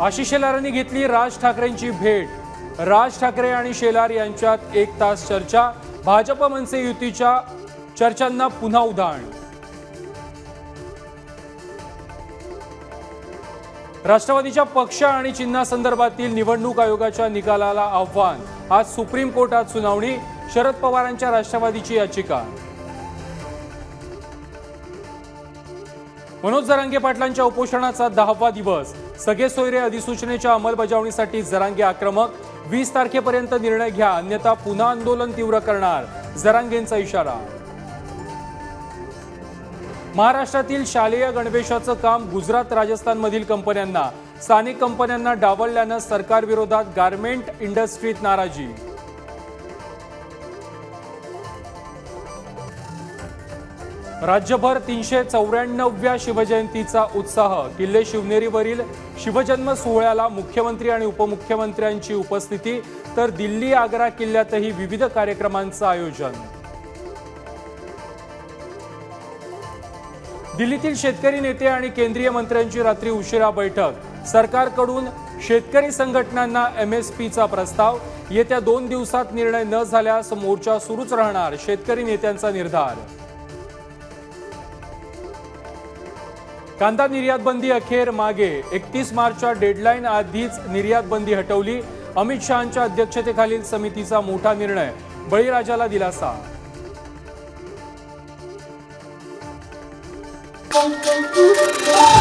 आशिष शेलारांनी घेतली राज ठाकरेंची भेट. राज ठाकरे आणि शेलार यांच्यात एक तास चर्चा. भाजप मनसे युतीच्या चर्चांना पुन्हा उधाण राष्ट्रवादीच्या पक्ष आणि चिन्हासंदर्भातील निवडणूक आयोगाच्या निकालाला आव्हान. आज सुप्रीम कोर्टात सुनावणी. शरद पवारांच्या राष्ट्रवादीची याचिका. मनोज जरांगे पाटलांच्या उपोषणाचा दहावा दिवस. सगळे सोयरे अधिसूचनेच्या अंमलबजावणीसाठी जरांगे आक्रमक. वीस तारखेपर्यंत निर्णय घ्या अन्यथा पुन्हा आंदोलन तीव्र करणार जरांगेंचा इशारा. महाराष्ट्रातील शालेय गणवेशाचं काम गुजरात राजस्थानमधील कंपन्यांना. स्थानिक कंपन्यांना डावलल्यानं सरकारविरोधात गारमेंट इंडस्ट्रीत नाराजी. राज्यभर तीनशे चौऱ्याण्णव्या शिवजयंतीचा उत्साह. किल्ले शिवनेरीवरील शिवजन्म सोहळ्याला मुख्यमंत्री आणि उपमुख्यमंत्र्यांची उपस्थिती तर दिल्ली आग्रा किल्ल्यातही विविध कार्यक्रमांचं आयोजन. दिल्लीतील शेतकरी नेते आणि केंद्रीय मंत्र्यांची रात्री उशिरा बैठक. सरकारकडून शेतकरी संघटनांना एमएसपीचा प्रस्ताव. येत्या दोन दिवसात निर्णय न झाल्यास मोर्चा सुरूच राहणार शेतकरी नेत्यांचा निर्धार. कांदा निर्यात बंदी अखेर मागे. एकतीस मार्चच्या डेडलाईन आधीच निर्यात बंदी हटवली. अमित शहांच्या अध्यक्षतेखालील समितीचा मोठा निर्णय. बळीराजाला दिलासा. Thank you.